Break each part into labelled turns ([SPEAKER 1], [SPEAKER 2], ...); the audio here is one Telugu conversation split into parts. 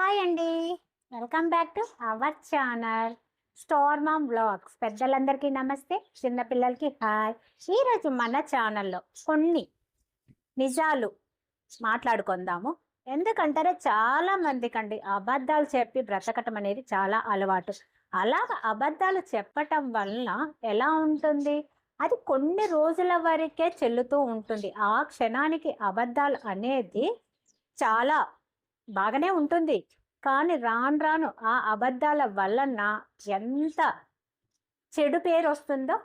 [SPEAKER 1] హాయ్ అండి welcome back to our channel store mom blogs పెద్దలందరికీ నమస్తే చిన్నపిల్లలకి హాయ్ ఈరోజు మన ఛానల్లో కొన్ని నిజాలు మాట్లాడుకుందాము. ఎందుకంటారే చాలా మందికండి అబద్ధాలు చెప్పి బ్రతకటం అనేది చాలా అలవాటు. అలాగ అబద్ధాలు చెప్పటం వలన ఎలా ఉంటుంది? అది కొన్ని రోజుల వరకే చెల్లుతూ ఉంటుంది. ఆ క్షణానికి అబద్ధాలు అనేది చాలా బాగానే ఉంటుంది. కానీ రాను రాను ఆ అబద్ధాల వలన ఎంత చెడు పేరు వస్తుందో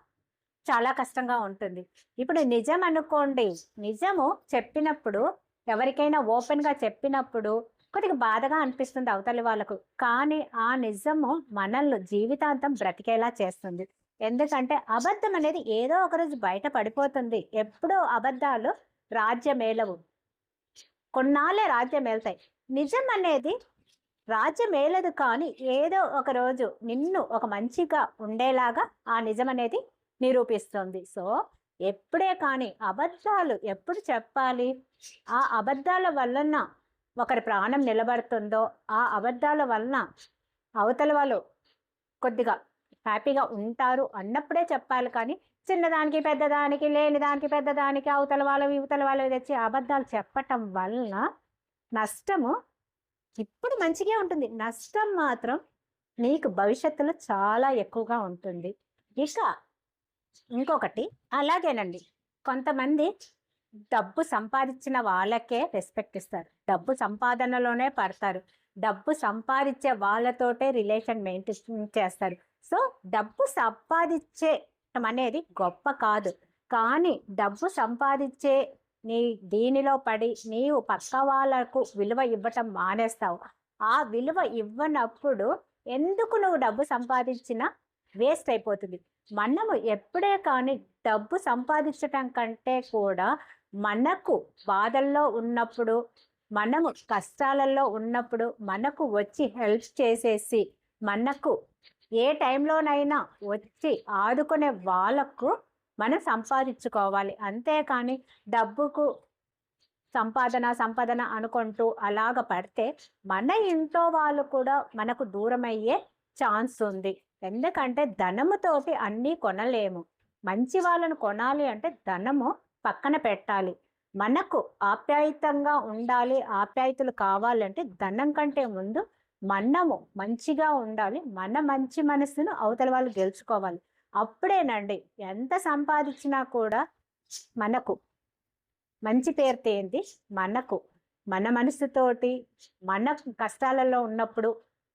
[SPEAKER 1] చాలా కష్టంగా ఉంటుంది. ఇప్పుడు నిజం అనుకోండి. నిజము చెప్పినప్పుడు ఎవరికైనా ఓపెన్గా చెప్పినప్పుడు కొద్దిగా బాధగా అనిపిస్తుంది అవతలి వాళ్ళకు. కానీ ఆ నిజము మనల్ని జీవితాంతం బ్రతికేలా చేస్తుంది. ఎందుకంటే అబద్ధం అనేది ఏదో ఒకరోజు బయట పడిపోతుంది. ఎప్పుడో అబద్ధాలు రాజ్యమేలవు. కొన్నాళ్ళే రాజ్యం వెళ్తాయి నిజం అనేది రాజ్యం ఏలదు కానీ ఏదో ఒక రోజు నిన్ను ఒక మంచిగా ఉండేలాగా ఆ నిజం అనేది నిరూపిస్తుంది. సో ఎప్పుడే కానీ అబద్ధాలు ఎప్పుడు చెప్పాలి? ఆ అబద్ధాల వలన ఒకరి ప్రాణం నిలబడుతుందో ఆ అబద్ధాల వలన అవతల వాళ్ళు కొద్దిగా హ్యాపీగా ఉంటారు అన్నప్పుడే చెప్పాలి కానీ చిన్నదానికి పెద్దదానికి లేని దానికి పెద్దదానికి అవతల వాళ్ళు ఇవతల వాళ్ళు తెచ్చి అబద్ధాలు చెప్పటం వలన నష్టము ఇప్పుడు మంచిగా ఉంటుంది. నష్టం మాత్రం నీకు భవిష్యత్తులో చాలా ఎక్కువగా ఉంటుంది. ఇక ఇంకొకటి అలాగేనండి. కొంతమంది డబ్బు సంపాదించిన వాళ్ళకే రెస్పెక్ట్ ఇస్తారు. డబ్బు సంపాదనలోనే పడతారు. డబ్బు సంపాదించే వాళ్ళతోటే రిలేషన్ మెయింటైన్ చేస్తారు. సో డబ్బు సంపాదించే అనేది గొప్ప కాదు. కానీ డబ్బు సంపాదించే నీ దీనిలో పడి నీవు పక్క వాళ్ళకు విలువ ఇవ్వటం మానేస్తావు. ఆ విలువ ఇవ్వనప్పుడు ఎందుకు నువ్వు డబ్బు సంపాదించినా వేస్ట్ అయిపోతుంది? మనము ఎప్పుడే కానీ డబ్బు సంపాదించటం కంటే కూడా మనకు బాధల్లో ఉన్నప్పుడు మనము కష్టాలలో ఉన్నప్పుడు మనకు వచ్చి హెల్ప్ చేసేసి మనకు ఏ టైంలోనైనా వచ్చి ఆదుకునే వాళ్ళకు మనం సంపాదించుకోవాలి. అంతేకాని డబ్బుకు సంపాదన సంపాదన అనుకుంటూ అలాగ పడితే మన ఇంట్లో వాళ్ళు కూడా మనకు దూరమయ్యే ఛాన్స్ ఉంది. ఎందుకంటే ధనముతోటి అన్నీ కొనలేము. మంచి వాళ్ళను కొనాలి అంటే ధనము పక్కన పెట్టాలి. మనకు ఆప్యాయతంగా ఉండాలి ఆప్యాయతలు కావాలంటే ధనం కంటే ముందు మనము మంచిగా ఉండాలి. మన మంచి మనసును అవతల వాళ్ళు గెలుచుకోవాలి. అప్పుడేనండి. ఎంత సంపాదించినా కూడా మనకు మంచి పేరు తేంది మనకు. మన మనసుతోటి మన కష్టాలలో ఉన్నప్పుడు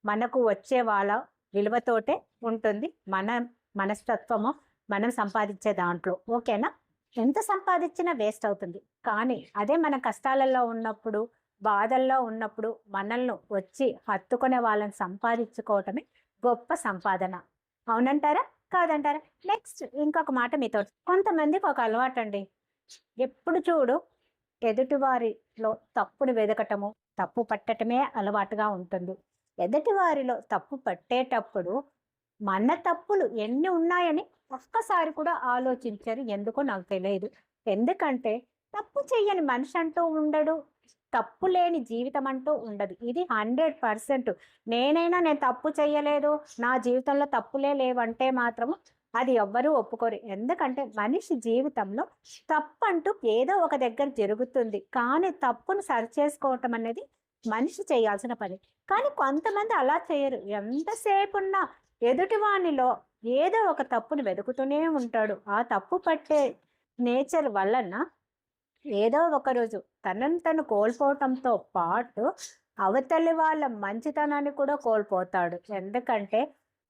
[SPEAKER 1] మనకు వచ్చే వాళ్ళ విలువతోటే ఉంటుంది. మన మనస్తత్వము మనం సంపాదించే దాంట్లో. ఓకేనా? ఎంత సంపాదించినా వేస్ట్ అవుతుంది. కానీ అదే మన కష్టాలలో ఉన్నప్పుడు బాధల్లో ఉన్నప్పుడు మనల్ని వచ్చి హత్తుకునే వాళ్ళని సంపాదించుకోవటమే గొప్ప సంపాదన. అవునంటారా? కాదంటారా. నెక్స్ట్ ఇంకొక మాట మీతో. కొంతమందికి ఒక అలవాటు అండి ఎప్పుడు చూడు ఎదుటివారిలో తప్పును వెదకటము తప్పు పట్టటమే అలవాటుగా ఉంటుంది. ఎదుటివారిలో తప్పు పట్టేటప్పుడు మన తప్పులు ఎన్ని ఉన్నాయని ఒక్కసారి కూడా ఆలోచించరు. ఎందుకో నాకు తెలియదు. ఎందుకంటే తప్పు చెయ్యని మనిషి అంటూ ఉండడు. తప్పు లేని జీవితం అంటూ ఉండదు. ఇది హండ్రెడ్ పర్సెంట్. నేనైనా నేను తప్పు చేయలేదు నా జీవితంలో తప్పులే లేవంటే మాత్రము అది ఎవ్వరూ ఒప్పుకోరు. ఎందుకంటే మనిషి జీవితంలో తప్పు అంటూ ఏదో ఒక దగ్గర జరుగుతుంది. కానీ తప్పును సరిచేసుకోవటం అనేది మనిషి చేయాల్సిన పని. కానీ కొంతమంది అలా చేయరు. ఎంతసేపు ఉన్నా ఎదుటివానిలో ఏదో ఒక తప్పును వెతుకుతూనే ఉంటాడు. ఆ తప్పు పట్టే నేచర్ వలన ఏదో ఒకరోజు తనను తను కోల్పోవటంతో పాటు అవతలి వాళ్ళ మంచితనాన్ని కూడా కోల్పోతాడు. ఎందుకంటే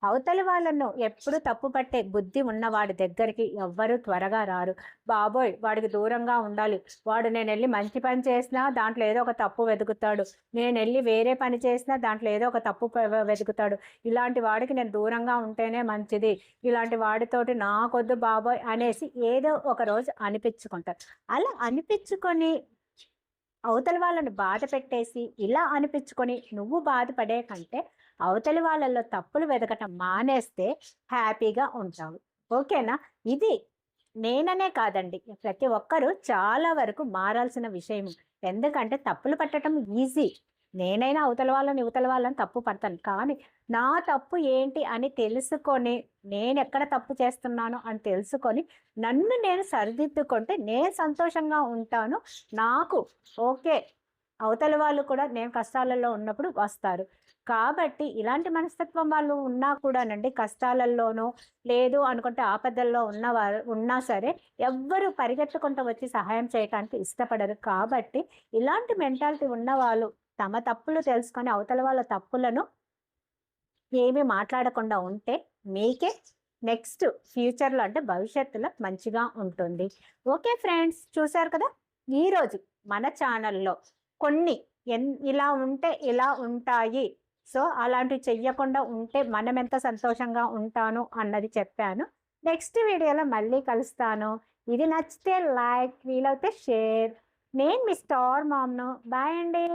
[SPEAKER 1] అవతలి వాళ్ళను ఎప్పుడు తప్పు పట్టే బుద్ధి ఉన్నవాడి దగ్గరికి ఎవ్వరూ త్వరగా రారు. బాబోయ్ వాడికి దూరంగా ఉండాలి. వాడు నేను వెళ్ళి మంచి పని చేసినా దాంట్లో ఏదో ఒక తప్పు వెతుకుతాడు. నేను వెళ్ళి వేరే పని చేసినా దాంట్లో ఏదో ఒక తప్పు వెతుకుతాడు. ఇలాంటి వాడికి నేను దూరంగా ఉంటేనే మంచిది. ఇలాంటి వాడితోటి నాకొద్దు బాబోయ్ అనేసి ఏదో ఒక రోజు అనిపించుకుంటారు. అలా అనిపించుకొని అవతలి వాళ్ళని బాధ పెట్టేసి ఇలా అనిపించుకొని నువ్వు బాధపడే కంటే అవతలి వాళ్ళల్లో తప్పులు వెతకటం మానేస్తే హ్యాపీగా ఉంటావు ఓకేనా? ఇది నేననే కాదండి. ప్రతి ఒక్కరూ చాలా వరకు మారాల్సిన విషయం. ఎందుకంటే తప్పులు పట్టడం ఈజీ. నేనైనా అవతల వాళ్ళని ఇవతల వాళ్ళని తప్పు పడతాను. కానీ నా తప్పు ఏంటి అని తెలుసుకొని నేను ఎక్కడ తప్పు చేస్తున్నాను అని తెలుసుకొని నన్ను నేను సరిదిద్దుకుంటే నేను సంతోషంగా ఉంటాను. నాకు ఓకే అవతల వాళ్ళు కూడా నేను కష్టాలలో ఉన్నప్పుడు వస్తారు. కాబట్టి ఇలాంటి మనస్తత్వం వాళ్ళు ఉన్నా కూడానండి కష్టాలలోనూ లేదు అనుకుంటే ఆపదల్లో ఉన్నవారు ఉన్నా సరే ఎవ్వరు పరిగెత్తుకుంటూ వచ్చి సహాయం చేయడానికి ఇష్టపడరు. కాబట్టి ఇలాంటి మెంటాలిటీ ఉన్న వాళ్ళు తమ తప్పులు తెలుసుకొని అవతల వాళ్ళ తప్పులను ఏమీ మాట్లాడకుండా ఉంటే మీకే నెక్స్ట్ ఫ్యూచర్లో అంటే భవిష్యత్తులో మంచిగా ఉంటుంది. ఓకే ఫ్రెండ్స్ చూశారు కదా? ఈరోజు మన ఛానల్లో కొన్ని ఎన్ ఇలా ఉంటే ఇలా ఉంటాయి. సో అలాంటివి చెయ్యకుండా ఉంటే మనం ఎంత సంతోషంగా ఉంటాను అన్నది చెప్పాను. నెక్స్ట్ వీడియోలో మళ్ళీ కలుస్తాను. ఇది నచ్చితే లైక్ వీలైతే షేర్. నేను మీ స్టార్ మామ్ను. బాయ్ అండి.